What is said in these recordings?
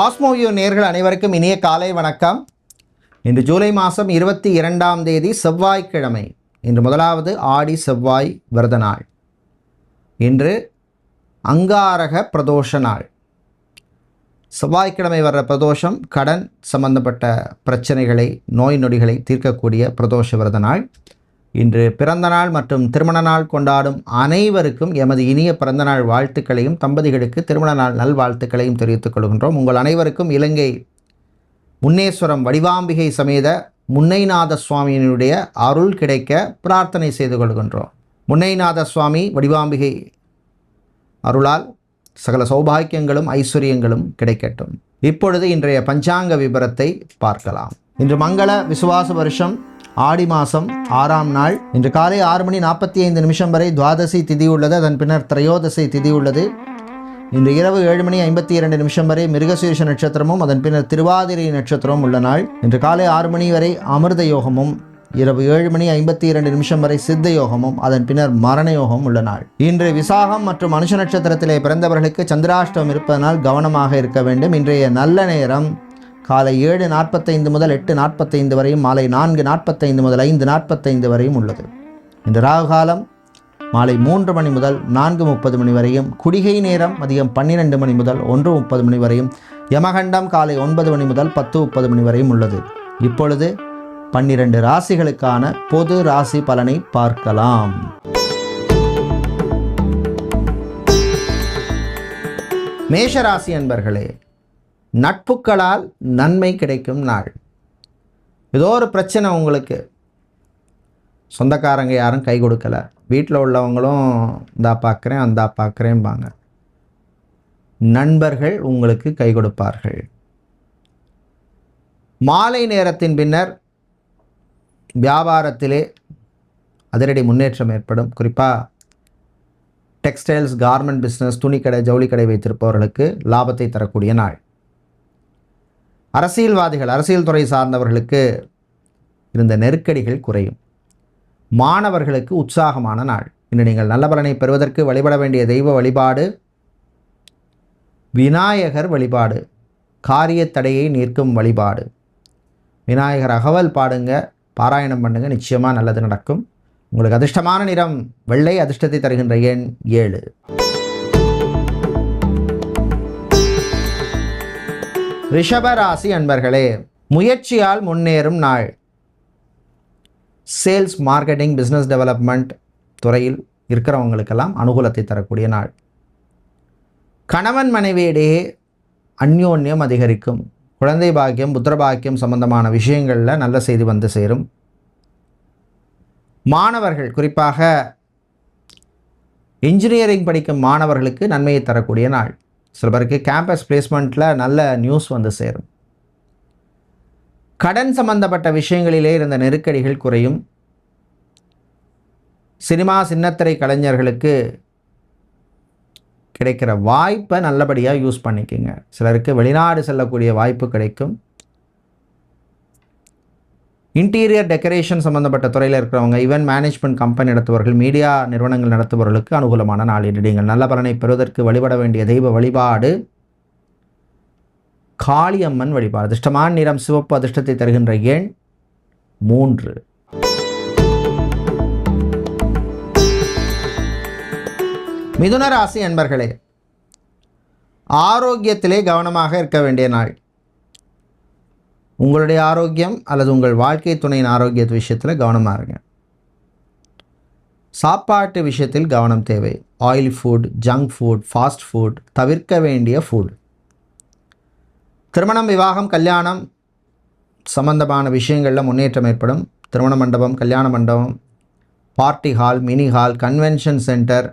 காஸ்மோவியோ நேர்கள் அனைவருக்கும் இனிய காலை வணக்கம். இன்று ஜூலை மாதம் இருபத்தி இரண்டாம் தேதி செவ்வாய்க்கிழமை. இன்று முதலாவது ஆடி செவ்வாய் விரத நாள். இன்று அங்காரக பிரதோஷ நாள். செவ்வாய்க்கிழமை வர்ற பிரதோஷம் கடன் சம்பந்தப்பட்ட பிரச்சனைகளை நோய் நொடிகளை தீர்க்கக்கூடிய பிரதோஷ விரத நாள். இன்று பிறந்த நாள் மற்றும் திருமண நாள் கொண்டாடும் அனைவருக்கும் எமது இனிய பிறந்த நாள் வாழ்த்துக்களையும் தம்பதிகளுக்கு திருமண நாள் நல்வாழ்த்துக்களையும் தெரிவித்துக் கொள்கின்றோம். உங்கள் அனைவருக்கும் இலங்கை முன்னேஸ்வரம் வடிவாம்பிகை சமேத முன்னைநாத சுவாமியினுடைய அருள் கிடைக்க பிரார்த்தனை செய்து கொள்கின்றோம். முன்னைநாத சுவாமி வடிவாம்பிகை அருளால் சகல சௌபாக்கியங்களும் ஐஸ்வர்யங்களும் கிடைக்கட்டும். இப்பொழுது இன்றைய பஞ்சாங்க விபரத்தை பார்க்கலாம். இன்று மங்கள விசுவாச வருஷம். ஆடி மாதம் ஆறாம் நாள். இன்று காலை ஆறு மணி நாற்பத்தி ஐந்து நிமிஷம் வரை துவாதசி திதி உள்ளது. அதன் பின்னர் திரையோதசி திதி உள்ளது. இன்று இரவு ஏழு மணி ஐம்பத்தி இரண்டு நிமிஷம் வரை மிருகசீர்ஷ நட்சத்திரமும் அதன் பின்னர் திருவாதிரை நட்சத்திரமும் உள்ள நாள். இன்று காலை ஆறு மணி வரை அமிர்த யோகமும் இரவு ஏழு மணி ஐம்பத்தி இரண்டு நிமிஷம் வரை சித்த யோகமும் அதன் பின்னர் மரண யோகமும் உள்ள நாள். இன்று விசாகம் மற்றும் மனுஷ நட்சத்திரத்திலே பிறந்தவர்களுக்கு சந்திராஷ்டம் இருப்பதனால் கவனமாக இருக்க வேண்டும். இன்றைய நல்ல நேரம் காலை ஏழு நாற்பத்தைந்து முதல் எட்டு நாற்பத்தைந்து வரையும் மாலை நான்கு நாற்பத்தைந்து முதல் ஐந்து நாற்பத்தைந்து வரையும் உள்ளது. இந்த ராகு காலம் மாலை மூன்று மணி முதல் நான்கு முப்பது மணி வரையும் குடிகை நேரம் மதியம் பன்னிரெண்டு மணி முதல் ஒன்று முப்பது மணி வரையும் யமகண்டம் காலை ஒன்பது மணி முதல் பத்து முப்பது மணி வரையும் உள்ளது. இப்பொழுது பன்னிரண்டு ராசிகளுக்கான பொது ராசி பலனை பார்க்கலாம். மேஷராசி அன்பர்களே நட்புக்களால் நன்மை கிடைக்கும் நாள். ஏதோ ஒரு பிரச்சனை உங்களுக்கு. சொந்தக்காரங்க யாரும் கை கொடுக்கல. வீட்டில் உள்ளவங்களும் இந்தா பார்க்குறேன் அந்தா பார்க்குறேன்பாங்க நண்பர்கள் உங்களுக்கு கை கொடுப்பார்கள். மாலை நேரத்தின் பின்னர் வியாபாரத்திலே அதிரடி முன்னேற்றம் ஏற்படும். குறிப்பாக டெக்ஸ்டைல்ஸ் கார்மெண்ட் பிஸ்னஸ் துணிக்கடை ஜவுளிக்கடை வைத்திருப்பவர்களுக்கு லாபத்தை தரக்கூடிய நாள். அரசியல்வாதிகள் அரசியல் துறை சார்ந்தவர்களுக்கு இருந்த நெருக்கடிகள் குறையும். மாணவர்களுக்கு உற்சாகமான நாள். இன்று நீங்கள் நல்ல பலனை பெறுவதற்கு வழிபட வேண்டிய தெய்வ வழிபாடு விநாயகர் வழிபாடு காரிய தடையை நீர்க்கும் வழிபாடு. விநாயகர் அகவல் பாடுங்க பாராயணம் பண்ணுங்க நிச்சயமாக நல்லது நடக்கும். உங்களுக்கு அதிர்ஷ்டமான நிறம் வெள்ளை அதிர்ஷ்டத்தை தருகின்ற எண் ஏழு. ரிஷபராசி அன்பர்களே முயற்சியால் முன்னேறும் நாள். சேல்ஸ் மார்க்கெட்டிங் பிஸ்னஸ் டெவலப்மெண்ட் துறையில் இருக்கிறவங்களுக்கெல்லாம் அனுகூலத்தை தரக்கூடிய நாள். கணவன் மனைவியிடையே அந்யோன்யம் அதிகரிக்கும். குழந்தை பாக்கியம் புத்திர பாக்கியம் சம்பந்தமான விஷயங்களில் நல்ல செய்தி வந்து சேரும். மாணவர்கள் குறிப்பாக இன்ஜினியரிங் படிக்கும் மாணவர்களுக்கு நன்மையை தரக்கூடிய நாள். சில பேருக்கு கேம்பஸ் பிளேஸ்மெண்ட்டில் நல்ல நியூஸ் வந்து சேரும். கடன் சம்பந்தப்பட்ட விஷயங்களிலே இருந்த நெருக்கடிகள் குறையும். சினிமா சின்னத்திரை கலைஞர்களுக்கு கிடைக்கிற வாய்ப்பை நல்லபடியாக யூஸ் பண்ணிக்கோங்க. சிலருக்கு வெளிநாடு செல்லக்கூடிய வாய்ப்பு கிடைக்கும். இன்டீரியர் டெக்கரேஷன் சம்மந்தப்பட்ட துறையில் இருக்கிறவங்க ஈவென்ட் மேனேஜ்மெண்ட் கம்பெனி நடத்துபவர்கள் மீடியா நிறுவனங்கள் நடத்துபவர்களுக்கு அனுகூலமான நாள் என்று நீங்கள் நல்ல பலனை பெறுவதற்கு வழிபட வேண்டிய தெய்வ வழிபாடு காளியம்மன் வழிபாடு. அதிர்ஷ்டமான நிறம் சிவப்பு அதிர்ஷ்டத்தை தருகின்ற எண் மூன்று. மிதுன ராசி அன்பர்களே ஆரோக்கியத்திலே கவனமாக இருக்க வேண்டிய நாள். உங்களுடைய ஆரோக்கியம் அல்லது உங்கள் வாழ்க்கை துணையின் ஆரோக்கிய விஷயத்தில் கவனமாக இருங்க. சாப்பாட்டு விஷயத்தில் கவனம் தேவை. Oil food junk food fast food தவிர்க்க வேண்டிய ஃபுட் திருமணம் விவாகம் கல்யாணம் சம்பந்தமான விஷயங்களில் முன்னேற்றம் ஏற்படும். திருமண மண்டபம் கல்யாண மண்டபம் party hall mini hall convention centre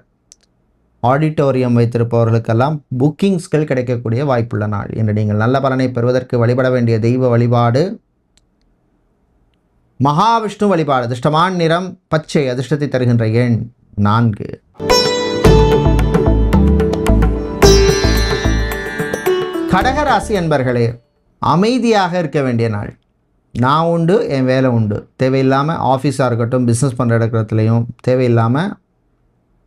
auditorium வைத்திருப்பவர்களுக்கெல்லாம் புக்கிங்ஸ்கள் கிடைக்கக்கூடிய வாய்ப்புள்ள நாள். என்று நீங்கள் நல்ல பலனை பெறுவதற்கு வழிபட வேண்டிய தெய்வ வழிபாடு மகாவிஷ்ணு வழிபாடு அதிர்ஷ்டமான நிறம் பச்சை அதிர்ஷ்டத்தை தருகின்ற எண் நான்கு. கடகராசி என்பர்களே அமைதியாக இருக்க வேண்டிய நாள். நான் உண்டு என் வேலை உண்டு. தேவையில்லாமல் ஆஃபீஸாக இருக்கட்டும் பிஸ்னஸ் பண்ணுற இடத்துலையும் தேவையில்லாமல்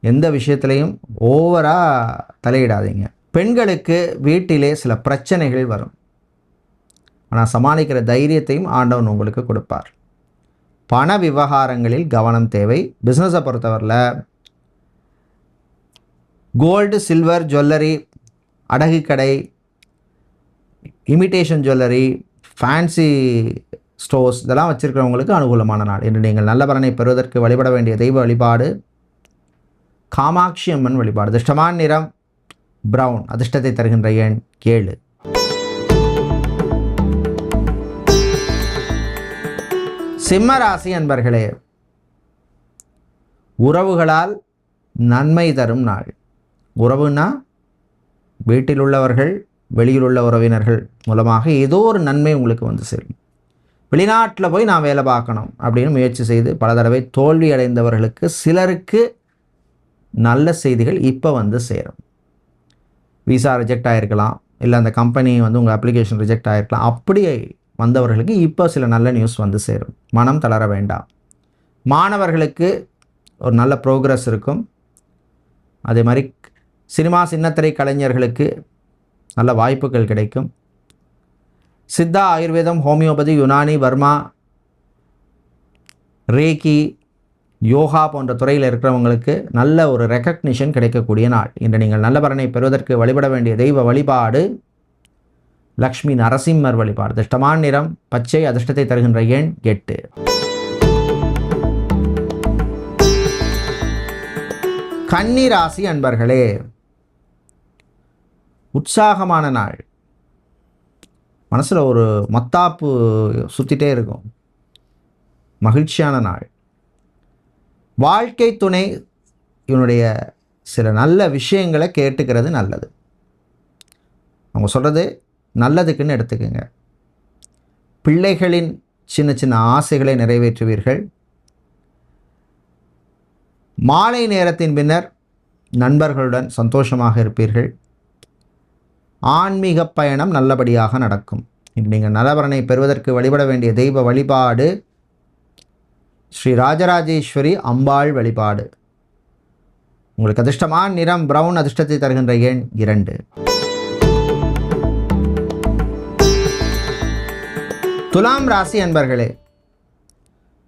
எந்த விஷயத்துலையும் ஓவராக தலையிடாதீங்க. பெண்களுக்கு வீட்டிலே சில பிரச்சனைகள் வரும். ஆனால் சமாளிக்கிற தைரியத்தையும் ஆண்டவன் உங்களுக்கு கொடுப்பார். பண விவகாரங்களில் கவனம் தேவை. பிஸ்னஸை பொறுத்தவரையில் கோல்டு சில்வர் ஜுவல்லரி அடகு கடை இமிட்டேஷன் ஜுவல்லரி ஃபேன்சி ஸ்டோர்ஸ் இதெல்லாம் வச்சுருக்கிறவங்களுக்கு அனுகூலமான நாள். இன்று நீங்கள் நல்ல பலனை பெறுவதற்கு வழிபட வேண்டிய தெய்வ வழிபாடு காமாட்சி அம்மன் வழிபாடு. அதிர்ஷ்டமான நிறம் பிரவுன் அதிர்ஷ்டத்தை தருகின்ற எண் ஏழு. சிம்ம ராசி அன்பர்களே உறவுகளால் நன்மை தரும் நாள். உறவுனா வீட்டில் உள்ளவர்கள் வெளியில் உள்ள உறவினர்கள் மூலமாக ஏதோ ஒரு நன்மை உங்களுக்கு வந்து சேரும். வெளிநாட்டில் போய் நான் வேலை பார்க்கணும் அப்படின்னு முயற்சி செய்து பல தடவை தோல்வி அடைந்தவர்களுக்கு சிலருக்கு நல்ல செய்திகள் இப்போ வந்து சேரும். விசா ரிஜெக்ட் ஆகிருக்கலாம் இல்லை அந்த கம்பெனி வந்து உங்கள் அப்ளிகேஷன் ரிஜெக்ட் ஆகிருக்கலாம் அப்படி வந்தவர்களுக்கு இப்போ சில நல்ல நியூஸ் வந்து சேரும். மனம் தளர வேண்டாம். மாணவர்களுக்கு ஒரு நல்ல ப்ரோக்ரஸ் இருக்கும். அதே மாதிரி சினிமா சின்னத்திரை கலைஞர்களுக்கு நல்ல வாய்ப்புகள் கிடைக்கும். சித்தா ஆயுர்வேதம் ஹோமியோபதி யுனானி வர்மா ரேக்கி யோகா போன்ற துறையில் இருக்கிறவங்களுக்கு நல்ல ஒரு ரெக்கக்னிஷன் கிடைக்கக்கூடிய நாள். இன்று நீங்கள் நல்ல பலனை பெறுவதற்கு வழிபட வேண்டிய தெய்வ வழிபாடு லக்ஷ்மி நரசிம்மர் வழிபாடு. அதிர்ஷ்டமான நிறம் பச்சை அதிர்ஷ்டத்தை தருகின்ற எண் எட்டு. கன்னிராசி அன்பர்களே உற்சாகமான நாள். மனசில் ஒரு மத்தாப்பு சுற்றிட்டே இருக்கும். மகிழ்ச்சியான நாள். வாழ்க்கை துணை இவனுடைய சில நல்ல விஷயங்களை கேட்டுக்கிறது நல்லது. அவங்க சொல்கிறது நல்லதுக்குன்னு எடுத்துக்கோங்க. பிள்ளைகளின் சின்ன சின்ன ஆசைகளை நிறைவேற்றுவீர்கள். மாலை நேரத்தின் பின்னர் நண்பர்களுடன் சந்தோஷமாக இருப்பீர்கள். ஆன்மீக பயணம் நல்லபடியாக நடக்கும். நீங்கள் நலவரனை பெறுவதற்கு வழிபட வேண்டிய தெய்வ வழிபாடு ஸ்ரீ ராஜராஜேஸ்வரி அம்பாள் வழிபாடு. உங்களுக்கு அதிர்ஷ்டமான நிறம் பிரவுன் அதிர்ஷ்டத்தை தருகின்ற எண் இரண்டு. துலாம் ராசி அன்பர்களே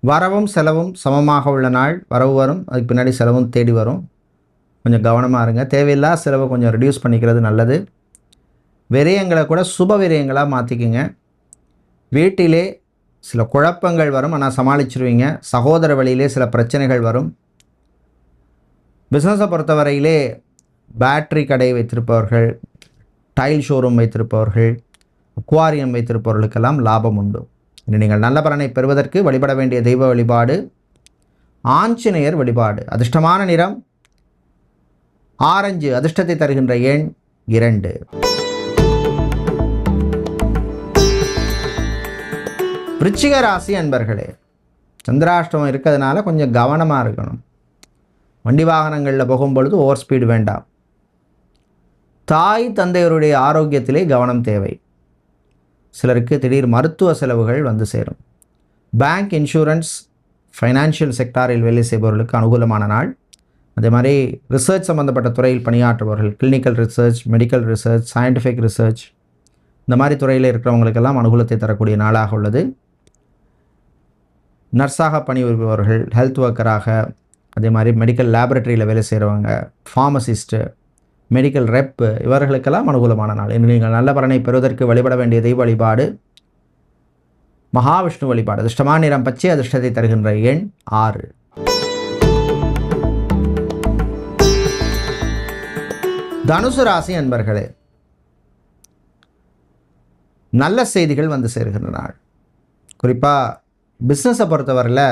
வரவும் செலவும் சமமாக உள்ள நாள். வரவு வரும் அதுக்கு பின்னாடி செலவும் தேடி வரும். கொஞ்சம் கவனமாக இருங்க. தேவையில்லா செலவை கொஞ்சம் ரெடியூஸ் பண்ணிக்கிறது நல்லது. விரயங்களை கூட சுப விரயங்களாக மாற்றிக்கிங்க வீட்டிலே சில குழப்பங்கள் வரும் ஆனால் சமாளிச்சிருவீங்க. சகோதர வழியிலே சில பிரச்சனைகள் வரும். பிஸ்னஸை பொறுத்தவரையிலே பேட்ரி கடை வைத்திருப்பவர்கள் டைல் ஷோரூம் வைத்திருப்பவர்கள் அக்வாரியம் வைத்திருப்பவர்களுக்கெல்லாம் லாபம் உண்டு. இனி நீங்கள் நல்ல பலனை பெறுவதற்கு வழிபட வேண்டிய தெய்வ வழிபாடு ஆஞ்சநேயர் வழிபாடு. அதிர்ஷ்டமான நிறம் ஆரஞ்சு அதிர்ஷ்டத்தை தருகின்ற எண் இரண்டு. விருச்சிக ராசி அன்பர்களே சந்திராஷ்டமம் இருக்கிறதுனால கொஞ்சம் கவனமாக இருக்கணும். வண்டி வாகனங்களில் போகும்பொழுது ஓவர் ஸ்பீடு வேண்டாம். தாய் தந்தையருடைய ஆரோக்கியத்திலே கவனம் தேவை. சிலருக்கு திடீர் மருத்துவ செலவுகள் வந்து சேரும். பேங்க் இன்சூரன்ஸ் ஃபைனான்ஷியல் செக்டாரில் வேலை செய்பவர்களுக்கு அனுகூலமான நாள். அதே மாதிரி ரிசர்ச் சம்மந்தப்பட்ட துறையில் பணியாற்றுபவர்கள் clinical research medical research scientific research இந்த மாதிரி துறையில் இருக்கிறவங்களுக்கெல்லாம் அனுகூலத்தை தரக்கூடிய நாளாக உள்ளது. நர்ஸாக பணிபுரிபவர்கள் ஹெல்த் ஒர்க்கராக அதே மாதிரி மெடிக்கல் லேபரட்டரியில் வேலை செய்கிறவங்க ஃபார்மசிஸ்ட்டு மெடிக்கல் ரெப்பு இவர்களுக்கெல்லாம் அனுகூலமான நாள். இன்று நீங்கள் நல்ல பலனை பெறுவதற்கு வழிபட வேண்டிய தெய்வ வழிபாடு மகாவிஷ்ணு வழிபாடு அதிர்ஷ்டமான நிறம் பச்சை அதிர்ஷ்டத்தை தருகின்ற எண் ஆறு. தனுசு ராசி அன்பர்களே நல்ல செய்திகள் வந்து சேர்கின்ற நாள் குறிப்பாக பிஸ்னஸை பொறுத்தவரையில்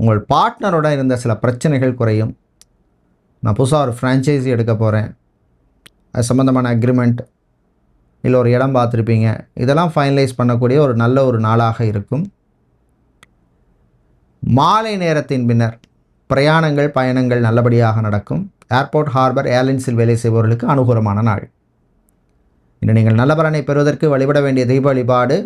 உங்கள் பார்ட்னரோட இருந்த சில பிரச்சனைகள் குறையும். நான் புதுசாக ஒரு ஃப்ரான்ச்சைஸி எடுக்க போகிறேன் அது சம்மந்தமான அக்ரிமெண்ட் இல்லை ஒரு இடம் பார்த்துருப்பீங்க. இதெல்லாம் ஃபைனலைஸ் பண்ணக்கூடிய ஒரு நல்ல ஒரு நாளாக இருக்கும். மாலை நேரத்தின் பின்னர் பிரயாணங்கள் பயணங்கள் நல்லபடியாக நடக்கும். ஏர்போர்ட் ஹார்பர் ஏர்லைன்ஸில் வேலை செய்பவர்களுக்கு அனுகூலமான நாள். இன்று நீங்கள் நல்ல பலனை பெறுவதற்கு வழிபட வேண்டிய தெய்வ வழிபாடு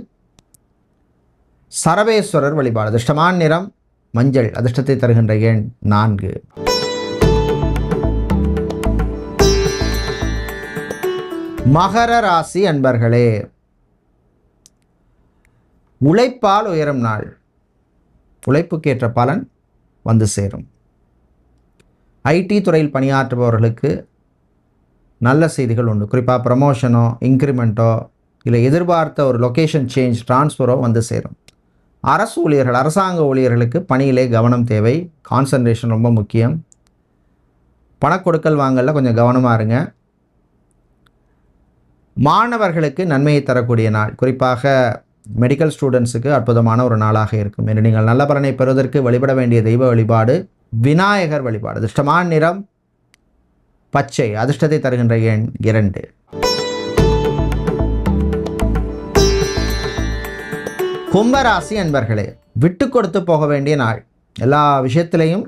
சரவேஸ்வரர் வழிபாடு. அதிர்ஷ்டமான நிறம் மஞ்சள். அதிர்ஷ்டத்தை தருகின்ற எண் நான்கு. மகர ராசி அன்பர்களே உழைப்பால் உயரும் நாள். உழைப்புக்கேற்ற பலன் வந்து சேரும். ஐடி துறையில் பணியாற்றுபவர்களுக்கு நல்ல செய்திகள் உண்டு. குறிப்பாக ப்ரமோஷனோ இன்க்ரிமெண்ட்டோ இல்லை எதிர்பார்த்த ஒரு லொக்கேஷன் சேஞ்ச் ட்ரான்ஸ்ஃபரோ வந்து சேரும். அரசு ஊழியர்கள் அரசாங்க ஊழியர்களுக்கு பணியிலே கவனம் தேவை. கான்சன்ட்ரேஷன் ரொம்ப முக்கியம். பணக்கொடுக்கல் வாங்கல கொஞ்சம் கவனமாக இருங்க. மாணவர்களுக்கு நன்மையை தரக்கூடிய நாள். குறிப்பாக மெடிக்கல் ஸ்டூடெண்ட்ஸுக்கு அற்புதமான ஒரு நாளாக இருக்கும். என்று நீங்கள் நல்ல பலனை பெறுவதற்கு வழிபட வேண்டிய தெய்வ வழிபாடு விநாயகர் வழிபாடு. அதிர்ஷ்டமான நிறம் பச்சை. அதிர்ஷ்டத்தை தருகின்ற எண் இரண்டு. கும்பராசி அன்பர்களே விட்டு கொடுத்து போக வேண்டிய நாள். எல்லா விஷயத்துலையும்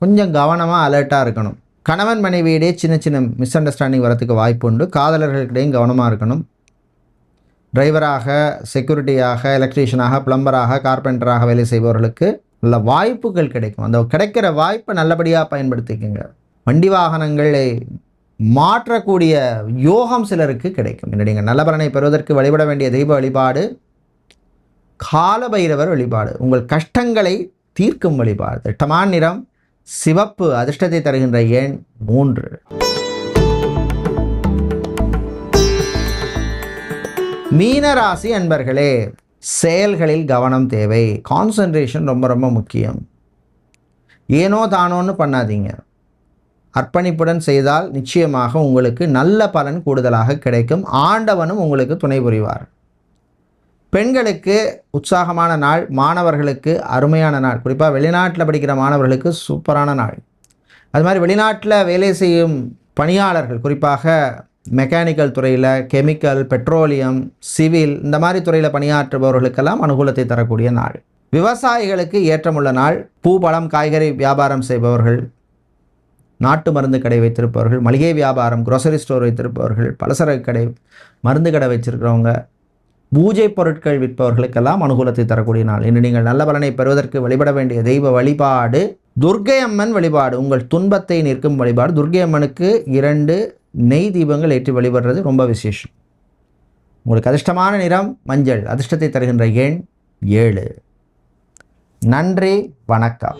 கொஞ்சம் கவனமாக அலர்ட்டாக இருக்கணும். கணவன் மனைவியிடையே சின்ன சின்ன மிஸ் அண்டர்ஸ்டாண்டிங் வரத்துக்கு வாய்ப்பு உண்டு. காதலர்களிடையும் கவனமாக இருக்கணும். டிரைவராக செக்யூரிட்டியாக எலக்ட்ரீஷியனாக பிளம்பராக கார்பெண்டராக வேலை செய்பவர்களுக்கு நல்ல வாய்ப்புகள் கிடைக்கும். அந்த கிடைக்கிற வாய்ப்பை நல்லபடியாக பயன்படுத்திக்கோங்க. வண்டி வாகனங்களை மாற்றக்கூடிய யோகம் சிலருக்கு கிடைக்கும். இல்லை நீங்கள் நல்ல பலனை பெறுவதற்கு வழிபட வேண்டிய தெய்வ வழிபாடு காலபைரவர் வழிபாடு உங்கள் கஷ்டங்களை தீர்க்கும் வழிபாடு. திட்டமான நிறம் சிவப்பு அதிர்ஷ்டத்தை தருகின்ற எண் மூன்று. மீனராசி அன்பர்களே செயல்களில் கவனம் தேவை. கான்சன்ட்ரேஷன் ரொம்ப ரொம்ப முக்கியம். ஏனோ தானோன்னு பண்ணாதீங்க. அர்ப்பணிப்புடன் செய்தால் நிச்சயமாக உங்களுக்கு நல்ல பலன் கூடுதலாக கிடைக்கும். ஆண்டவனும் உங்களுக்கு துணை புரிவார். பெண்களுக்கு உற்சாகமான நாள் மாணவர்களுக்கு அருமையான நாள். குறிப்பாக வெளிநாட்டில் படிக்கிற மாணவர்களுக்கு சூப்பரான நாள். அது மாதிரி வெளிநாட்டில் வேலை செய்யும் பணியாளர்கள் குறிப்பாக மெக்கானிக்கல் துறையில் கெமிக்கல் பெட்ரோலியம் சிவில் இந்த மாதிரி துறையில் பணியாற்றுபவர்களுக்கெல்லாம் அனுகூலத்தை தரக்கூடிய நாள். விவசாயிகளுக்கு ஏற்றமுள்ள நாள் பூ பழம் காய்கறி வியாபாரம் செய்பவர்கள் நாட்டு மருந்து கடை வைத்திருப்பவர்கள் மளிகை வியாபாரம் குரோசரி ஸ்டோர் வைத்திருப்பவர்கள் பலசரக்கு கடை மருந்து கடை வச்சிருக்கிறவங்க பூஜை பொருட்கள் விற்பவர்களுக்கெல்லாம் அனுகூலத்தை தரக்கூடிய நாள். இன்று நீங்கள் நல்ல பலனை பெறுவதற்கு வழிபட வேண்டிய தெய்வ வழிபாடு துர்க்கை அம்மன் வழிபாடு உங்கள் துன்பத்தை நிற்கும் வழிபாடு. துர்க்கை அம்மனுக்கு இரண்டு நெய் தீபங்கள் ஏற்றி வழிபடுறது ரொம்ப விசேஷம். உங்களுக்கு அதிர்ஷ்டமான நிறம் மஞ்சள். அதிர்ஷ்டத்தை தருகின்ற எண் ஏழு. நன்றி வணக்கம்.